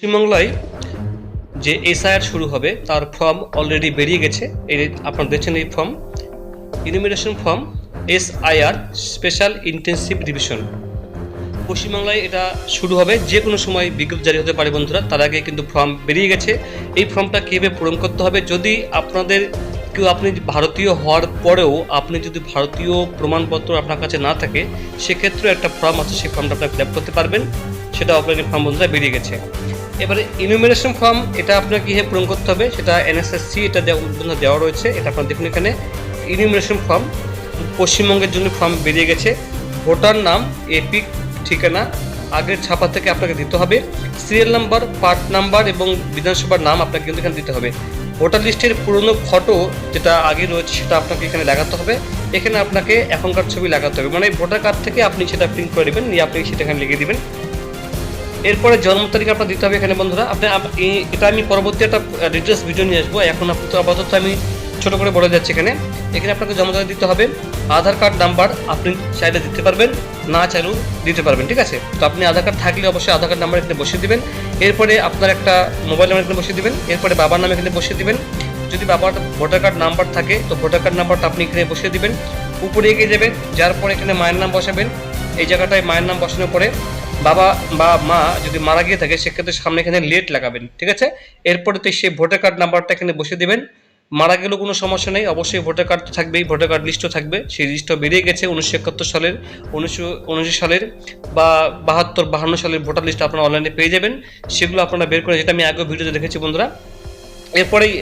পশ্চিমবাংলায় যে এসআইআর শুরু হবে, তার ফর্ম অলরেডি বেরিয়ে গেছে। এই আপনারা দেখছেন এই form. Enumeration form SIR special intensive revision পশ্চিমবাংলায় এটা শুরু হবে, যে কোনো সময় বিজ্ঞপ্তি জারি হতে পারে বন্ধুরা, তার আগে কিন্তু ফর্ম বেরিয়ে গেছে। এই ফর্মটা কীভাবে পূরণ করতে হবে, যদি আপনাদের কেউ আপনি ভারতীয় হওয়ার পরেও আপনি যদি ভারতীয় প্রমাণপত্র আপনার কাছে না থাকে সেক্ষেত্রে একটা ফর্ম আছে, সেই ফর্মটা আপনি ফিল করতে পারবেন। সেটা অফলাইন ফর্ম বন্ধুরা বেরিয়ে গেছে। এবারে ইনুমিনেশন ফর্ম এটা আপনাকে কীভাবে পূরণ করতে হবে, সেটা এনএসএসসি এটা দেওয়া দেওয়া রয়েছে, এটা আপনারা দেখুন এখানে। ইনুমিনেশন ফর্ম পশ্চিমবঙ্গের জন্য ফর্ম বেরিয়ে গেছে। ভোটার নাম এপিক ঠিকানা, আগের ছাপা থেকে আপনাকে দিতে হবে। সিরিয়াল নাম্বার পার্ট নাম্বার এবং বিধানসভার নাম আপনাকে কিন্তু এখানে দিতে হবে। ভোটার লিস্টের পুরনো ফটো যেটা আগে রয়েছে, সেটা আপনাকে এখানে লাগাতে হবে। এখানে আপনাকে এখনকার ছবি লাগাতে হবে। মানে ভোটার কার্ড থেকে আপনি সেটা প্রিন্ট করে দেবেন নিয়ে আপনি সেটা এখানে লিখে দিবেন। এরপরে জন্ম তারিখ আপনার দিতে হবে এখানে, বন্ধুরা। আপনি এটা আমি পরবর্তী একটা ডিটেলস ভিডিও নিয়ে আসব। এখন আপাতত আপাতত আমি ছোট করে বলে যাচ্ছি এখানে। এখানে আপনাকে জন্ম তারিখ দিতে হবে। আধার কার্ড নাম্বার আপনি চাইলে দিতে পারবেন, না চাইলেও দিতে পারবেন, ঠিক আছে? তো আপনি আধার কার্ড থাকলে অবশ্যই আধার কার্ড নাম্বার এখানে বসিয়ে দিবেন। এরপরে আপনার একটা মোবাইল নাম্বার এখানে বসিয়ে দিবেন। এরপরে বাবার নাম এখানে বসিয়ে দেবেন। যদি বাবার ভোটার কার্ড নাম্বার থাকে, তো ভোটার কার্ড নাম্বারটা আপনি এখানে বসিয়ে দিবেন। উপরে এগিয়ে যাবেন, যার পরে এখানে মায়ের নাম বসাবেন। এই জায়গাটায় মায়ের নাম বসানোর পরে বাবা বা মা যদি মারা গিয়ে থাকে, সেক্ষেত্রে সামনে এখানে লেট লাগাবেন, ঠিক আছে? এরপরে তো সেই ভোটার কার্ড নাম্বারটা এখানে বসিয়ে দেবেন। মারা গেলেও কোনো সমস্যা নেই, অবশ্যই ভোটার কার্ড তো থাকবেই ভোটার কার্ড লিস্টও থাকবে। সেই লিস্টও বেরিয়ে গেছে উনিশশো একাত্তর সালের, উনিশশো উনিশশো সালের বা বাহাত্তর, বাহান্ন সালের ভোটার লিস্ট আপনারা অনলাইনে পেয়ে যাবেন। সেগুলো আপনারা বের করে, যেটা আমি আগেও ভিডিওতে দেখেছি বন্ধুরা। এরপরেই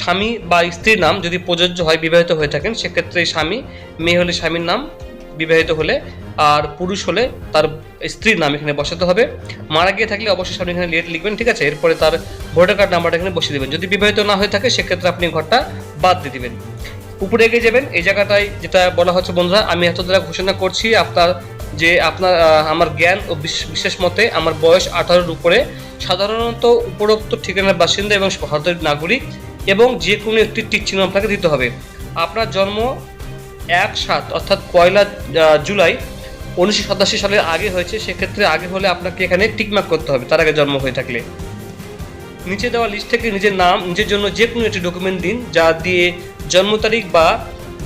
স্বামী বা স্ত্রীর নাম যদি প্রযোজ্য হয়, বিবাহিত হয়ে থাকেন, সেক্ষেত্রে স্বামী, মেয়ে হলে স্বামীর নাম, বিবাহিত হলে আর পুরুষ হলে তার স্ত্রীর নাম এখানে বসাতে হবে। মারা গিয়ে থাকলে অবশ্যই সামনে এখানে লেট লিখবেন, ঠিক আছে? এরপরে তার ভোটার কার্ড নাম্বারটা এখানে বসিয়ে দেবেন। যদি বিবাহিত না হয়ে থাকে, সেক্ষেত্রে আপনি ঘরটা বাদ দিয়ে দিবেন। উপরে এগিয়ে যাবেন, এই জায়গাটায় যেটা বলা হচ্ছে, বন্ধুরা, আমি এত দ্বারা ঘোষণা করছি, আপনার যে আপনার আমার জ্ঞান ও বিশ- বিশেষ মতে আমার বয়স আঠারোর উপরে, সাধারণত উপরোক্ত ঠিকানার বাসিন্দা এবং ভারতের নাগরিক এবং যে কোনো একটি টিক আপনাকে দিতে হবে। আপনার জন্ম এক সাত, অর্থাৎ পয়লা জুলাই উনিশশো সাতাশি সালের আগে হয়েছে, সেক্ষেত্রে আগে হলে আপনাকে এখানে টিকমার্ক করতে হবে, তার আগে জন্ম হয়ে থাকলে। নিচে দেওয়া লিস্ট থেকে নিজের নাম, নিজের জন্য যে কোনো একটি ডকুমেন্ট দিন, যা দিয়ে জন্ম তারিখ বা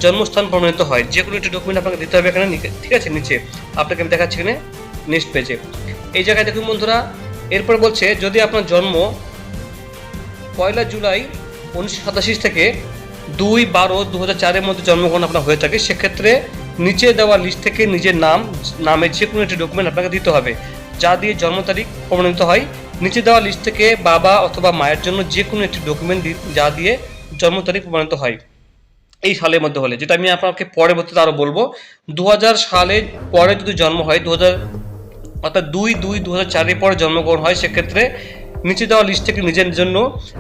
জন্মস্থান প্রমাণিত হয়। যে কোনো একটি ডকুমেন্ট আপনাকে দিতে হবে এখানে ঠিক আছে, নিচে। আপনাকে আমি দেখাচ্ছি এখানে নেক্সট পেজে এই জায়গায় দেখুন বন্ধুরা, এরপর বলছে, যদি আপনার জন্ম পয়লা জুলাই উনিশশো সাতাশি থেকে দুই বারো দু হাজার চারের মধ্যে জন্মগ্রহণ আপনার হয়ে থাকে, সেক্ষেত্রে নিচে দেওয়া লিস্ট থেকে নিজের নাম, নামের যে কোনো একটি ডকুমেন্ট আপনাকে দিতে হবে। যা দিয়ে জন্ম তারিখ প্রমাণিত হয়। নিচে দেওয়া লিস্ট থেকে বাবা অথবা মায়ের জন্য যে কোনো একটি ডকুমেন্ট যা দিয়ে জন্ম তারিখ প্রমাণিত হয়। এই সালের মধ্যে হলে। যেটা আমি আপনাকে পরবর্তীতে আরও বলব। দু সালে পরে যদি জন্ম হয় দু হাজার অর্থাৎ দুই দুই দু হাজার চারের পরে জন্মগ্রহণ হয়, সেক্ষেত্রে নিচে দেওয়া লিস্ট থেকে নিজের জন্য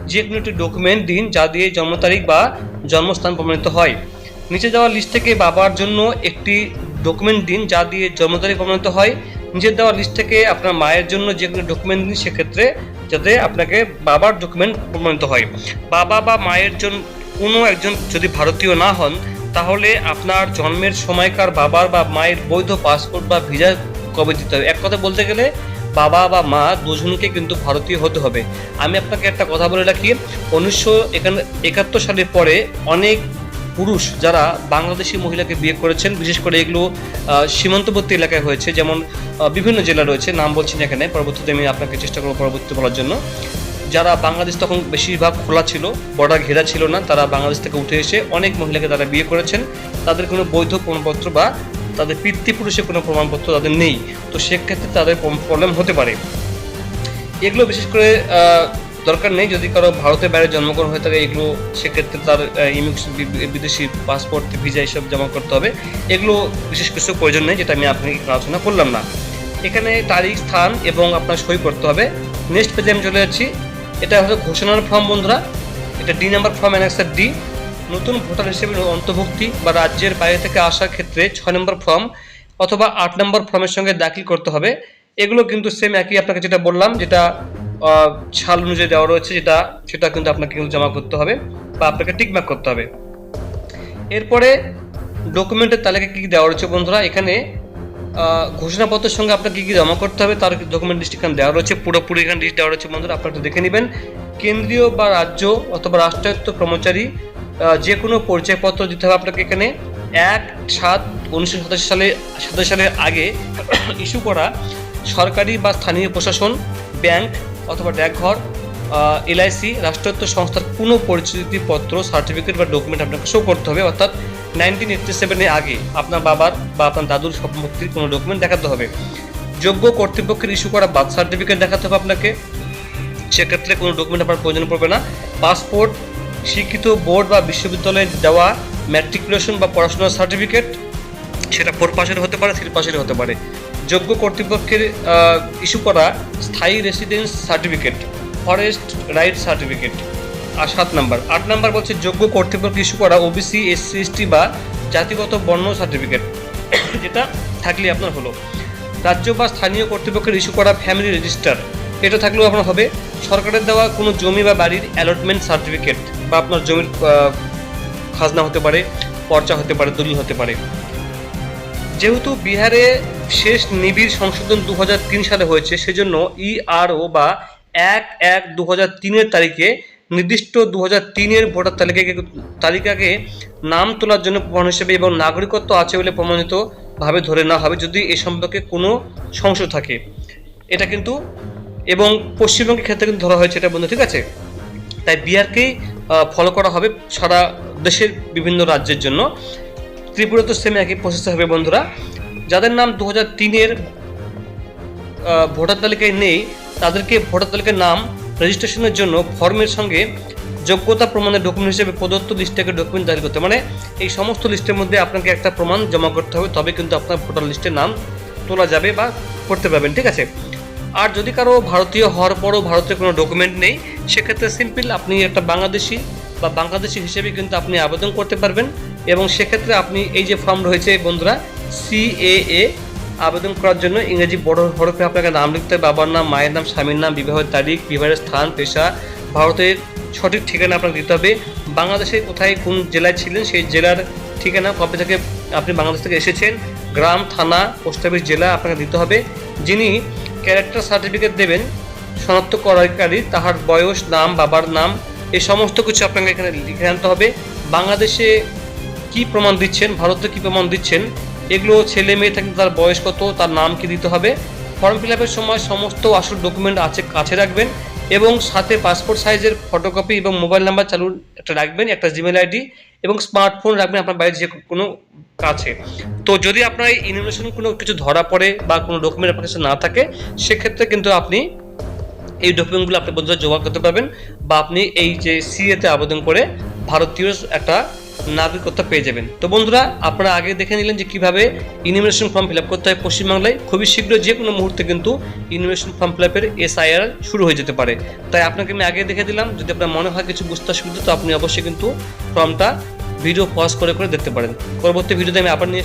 যে কোনো একটি ডকুমেন্ট দিন, যা দিয়ে জন্ম তারিখ বা জন্মস্থান প্রমাণিত হয়। নিচে দেওয়া লিস্ট থেকে বাবার জন্য একটি ডকুমেন্ট দিন, যা দিয়ে জন্ম তারিখ প্রমাণিত হয়। নিচে দেওয়া লিস্ট থেকে আপনার মায়ের জন্য যে কোনো ডকুমেন্ট দিন, সেক্ষেত্রে যাতে আপনাকে বাবার ডকুমেন্ট প্রমাণিত হয়। বাবা বা মায়ের জন্য কোনো একজন যদি ভারতীয় না হন, তাহলে আপনার জন্মের সময়কার বাবার বা মায়ের বৈধ পাসপোর্ট বা ভিসা কবে দিতে হবে। এক কথা বলতে গেলে, বাবা বা মা দুজনকে কিন্তু ভারতীয় হতে হবে। আমি আপনাকে একটা কথা বলে রাখি, উনিশশো একাত্তর সালের পরে অনেক পুরুষ যারা বাংলাদেশি মহিলাকে বিয়ে করেছেন, বিশেষ করে এগুলো সীমান্তবর্তী এলাকায় হয়েছে, যেমন বিভিন্ন জেলা রয়েছে, নাম বলছি না এখানে, পরবর্তীতে আমি আপনাকে চেষ্টা করব পরবর্তী বলার জন্য। যারা বাংলাদেশ তখন বেশিরভাগ খোলা ছিল বর্ডার ঘেরা ছিল না, তারা বাংলাদেশ থেকে উঠে এসে অনেক মহিলাকে তারা বিয়ে করেছেন। তাদের কোনো বৈধ প্রমাণপত্র বা তাদের পিতৃপুরুষের কোনো প্রমাণপত্র তাদের নেই। তো সেক্ষেত্রে তাদের প্রবলেম হতে পারে। এগুলো বিশেষ করে দরকার নেই। যদি কারও ভারতের বাইরে জন্মগ্রহণ হয়ে থাকে, এগুলো সেক্ষেত্রে তার ইমিগ্রেশন বিদেশি পাসপোর্ট, ভিসা এইসব জমা করতে হবে। এগুলো বিশেষ কিছু প্রয়োজন নেই, যেটা আমি আপনাকে আলোচনা করলাম না। এখানে তারিখ, স্থান এবং আপনার সই করতে হবে। নেক্সট পেজে আমি চলে যাচ্ছি। এটা হলো ঘোষণার ফর্ম, বন্ধুরা। এটা D number form annexure D নতুন ভোটার হিসেবে অন্তর্ভুক্তি বা রাজ্যের বাইরে থেকে আসার ক্ষেত্রে ছয় নম্বর ফর্ম অথবা আট নম্বর ফর্মের সঙ্গে দাখিল করতে হবে। এগুলো কিন্তু সেম একই আপনাকে যেটা বললাম, যেটা সাল অনুযায়ী দেওয়া রয়েছে যেটা, সেটা কিন্তু আপনাকে কিন্তু জমা করতে হবে বা আপনাকে টিকমার্ক করতে হবে। এরপরে ডকুমেন্টের তালিকা কী কী দেওয়া রয়েছে বন্ধুরা? এখানে ঘোষণাপত্রের সঙ্গে আপনাকে কী কী জমা করতে হবে তার ডকুমেন্ট লিস্ট এখানে দেওয়া রয়েছে। পুরোপুরি এখানে লিস্ট দেওয়া রয়েছে বন্ধুরা, আপনারা দেখে নেবেন। কেন্দ্রীয় বা রাজ্য অথবা রাষ্ট্রায়ত্ত কর্মচারী যে কোনো পরিচয়পত্র দিতে হবে আপনাকে এখানে। এক সাত উনিশশো সাতাশি সালে, সাতাশ সালের আগে ইস্যু করা সরকারি বা স্থানীয় প্রশাসন ব্যাংক অথবা ডাকঘর এলআইসি রাষ্ট্রায়ত্ত সংস্থার কোনো পরিচিতিপত্র সার্টিফিকেট বা ডকুমেন্ট আপনাকে শো করতে হবে। অর্থাৎ নাইনটিন এইটটি সেভেনের আগে আপনার বাবার বা আপনার দাদুর সম্পত্তির কোনো ডকুমেন্ট দেখাতে হবে। যোগ্য কর্তৃপক্ষের ইস্যু করা বার্থ সার্টিফিকেট দেখাতে হবে আপনাকে। সেক্ষেত্রে কোনো ডকুমেন্ট আপনার প্রয়োজন পড়বে না। পাসপোর্ট শিক্ষিত বোর্ড বা বিশ্ববিদ্যালয়ে দেওয়া ম্যাট্রিকুলেশন বা পড়াশোনার সার্টিফিকেট সেটা ফোর পাসের হতে পারে থ্রি পাসের হতে পারে। যোগ্য কর্তৃপক্ষের ইস্যু করা স্থায়ী residence certificate forest right certificate আর সাত নাম্বার। আট নাম্বার বলছে যোগ্য কর্তৃপক্ষ ইস্যু করা ওবিসি এসসি এসটি বা জাতিগত বর্ণ সার্টিফিকেট যেটা থাকলে আপনার হলো। রাজ্য বা স্থানীয় কর্তৃপক্ষের ইস্যু করা ফ্যামিলি রেজিস্টার এটা থাকলেও আপনার হবে। সরকারের দেওয়া কোনো জমি বা বাড়ির অ্যালটমেন্ট সার্টিফিকেট বা আপনার জমির খাজনা হতে পারে, পর্চা হতে পারে, দলিল হতে পারে। যেহেতু বিহারে শেষ নিবিড় সংশোধন দু হাজার তিন সালে হয়েছে, সেজন্য ইআরও বা এক এক দু তিনের তারিখে নির্দিষ্ট দু তিনের ভোটার তালিকাকে তালিকাকে নাম তোলার জন্য প্রমাণ হিসেবে এবং নাগরিকত্ব আছে বলে প্রমাণিতভাবে ধরে না হবে যদি এ সম্পর্কে কোনো সংশয় থাকে। এটা কিন্তু, এবং পশ্চিমবঙ্গের ক্ষেত্রে কিন্তু ধরা হয়েছে এটা বন্ধু, ঠিক আছে? তাই বিহারকেই ফলো করা হবে সারা দেশের বিভিন্ন রাজ্যের জন্য। ত্রিপুরা তো সেম একই প্রসেস হবে বন্ধুরা। যাদের নাম দু হাজার তিনের ভোটার তালিকায় নেই, তাদেরকে ভোটার তালিকার নাম রেজিস্ট্রেশনের জন্য ফর্মের সঙ্গে যোগ্যতা প্রমাণের ডকুমেন্ট হিসেবে প্রদত্ত লিস্ট থেকে ডকুমেন্ট দাখিল করতে মানে এই সমস্ত লিস্টের মধ্যে আপনাকে একটা প্রমাণ জমা করতে হবে, তবে কিন্তু আপনার ভোটার লিস্টের নাম তোলা যাবে বা করতে পারবেন, ঠিক আছে? আর যদি কারও ভারতীয় হওয়ার পরও ভারতের কোনো ডকুমেন্ট নেই, সেক্ষেত্রে সিম্পল আপনি একটা বাংলাদেশি বা বাংলাদেশি হিসেবে কিন্তু আপনি আবেদন করতে পারবেন। এবং সেক্ষেত্রে আপনি এই যে ফর্ম রয়েছে বন্ধুরা সিএএ আবেদন করার জন্য ইংরেজি বড় হরফে আপনাকে নাম লিখতে হবে। বাবার নাম, মায়ের নাম, স্বামীর নাম, বিবাহের তারিখ, বিবাহের স্থান, পেশা, ভারতের সঠিক ঠিকানা আপনাকে দিতে হবে। বাংলাদেশে কোথায় কোন জেলায় ছিলেন সেই জেলার ঠিকানা, কবে থেকে আপনি বাংলাদেশ থেকে এসেছেন, গ্রাম, থানা, পোস্ট অফিস, জেলা আপনাকে দিতে হবে। যিনি ক্যারেক্টার সার্টিফিকেট দেবেন শনাক্তকারী তাহার বয়স, নাম, বাবার নাম এই সমস্ত কিছু আপনাকে এখানে লিখে আনতে হবে। বাংলাদেশে কি প্রমাণ দিচ্ছেন? ভারতে কি প্রমাণ দিচ্ছেন? এগুলো ছেলে মেয়ে থাকলে তার বয়স কত, তার নাম কি দিতে হবে? ফর্ম ফিল আপের সময় সমস্ত আসল ডকুমেন্ট আছে, কাছে রাখবেন এবং সাথে পাসপোর্ট সাইজের ফটোকপি এবং মোবাইল নাম্বার চালু, একটা রাখবেন, একটা জিমেল আইডি এবং স্মার্টফোন রাখবেন আপনার বাড়ির যে কোনো কাছে। তো যদি আপনার এই ইনফরমেশন কোনো কিছু ধরা পড়ে বা কোনো ডকুমেন্ট আপনার কাছে না থাকে, সেক্ষেত্রে কিন্তু আপনি এই ডকুমেন্টগুলো আপনি বন্ধুরা জোগাড় করতে পারবেন বা আপনি এই যে সিএতে আবেদন করে ভারতীয় একটা নাগরিকত্ব পেয়ে যাবেন। তো বন্ধুরা, আপনারা আগে দেখে নিলেন যে কীভাবে ইনভিটেশন ফর্ম ফিল আপ করতে হয় পশ্চিমবাংলায়। খুবই শীঘ্র যে কোনো মুহূর্তে কিন্তু ইনভিটেশন ফর্ম ফিল আপের এসআইআর শুরু হয়ে যেতে পারে। তাই আপনাকে আমি আগে দেখে দিলাম, যদি আপনার মনে হয় কিছু বুঝতে অসুবিধা, তো আপনি অবশ্যই কিন্তু ফর্মটা ভিডিও পজ করে করে দেখতে পারেন। পরবর্তী ভিডিওতে আমি আবার নিয়ে